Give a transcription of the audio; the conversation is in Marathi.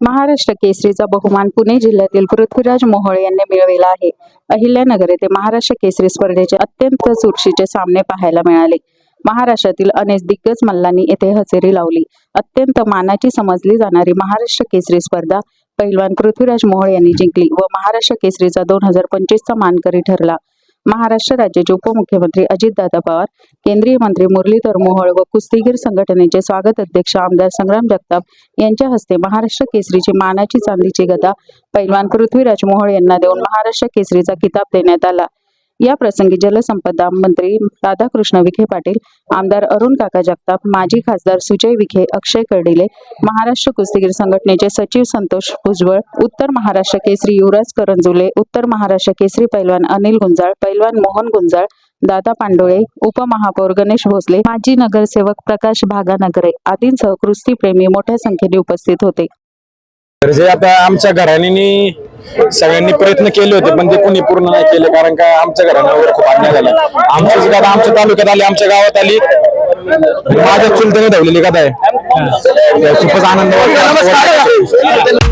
महाराष्ट्र केसरीचा बहुमान पुणे जिल्ह्यातील पृथ्वीराज मोहोळ यांनी मिळविला आहे. अहिल्यानगर येथे महाराष्ट्र केसरी स्पर्धेचे अत्यंत चुरशीचे सामने पाहायला मिळाले. महाराष्ट्रातील अनेक दिग्गज मल्लांनी येथे हजेरी लावली. अत्यंत मानाची समजली जाणारी महाराष्ट्र केसरी स्पर्धा पहिलवान पृथ्वीराज मोहोळ यांनी जिंकली व महाराष्ट्र केसरीचा दोन हजार पंचवीसचा मानकरी ठरला. महाराष्ट्र राज्याचे उपमुख्यमंत्री अजितदादा पवार केंद्रीय मंत्री मुरलीधर मोहोळ व कुस्तीगीर संघटनेचे स्वागत अध्यक्ष आमदार संग्राम जगताप यांच्या हस्ते महाराष्ट्र केसरीची मानाची चांदीची गदा पैलवान पृथ्वीराज मोहोळ यांना देऊन महाराष्ट्र केसरीचा किताब देण्यात आला. या प्रसंगी जलसंपदा मंत्री राधाकृष्ण विखे पाटील आमदार अरुण काका जगताप माजी खासदार सुजय विखे अक्षय कर्डिले महाराष्ट्र कुस्तीगीर संघटनेचे सचिव संतोष भुजबळ उत्तर महाराष्ट्र केसरी युवराज करंजुले उत्तर महाराष्ट्र केसरी पैलवान अनिल गुंजाळ पैलवान मोहन गुंजाळ दादा पांडोळे उपमहापौर गणेश भोसले माजी नगरसेवक प्रकाश भागानगरे आदींसह कुस्तीप्रेमी मोठ्या संख्येने उपस्थित होते. आमच्या घराण्यानी सगळ्यांनी प्रयत्न केले होते पण ते कोणी पूर्ण नाही केले कारण का आमच्या घराण्यावर खूप अन्याय झाला. आमचीच गादा आमच्या तालुक्यात आली आमच्या गावात आली. माझ्या चुलत्याने धावलेली गादा आहे खूपच आनंद वाटतो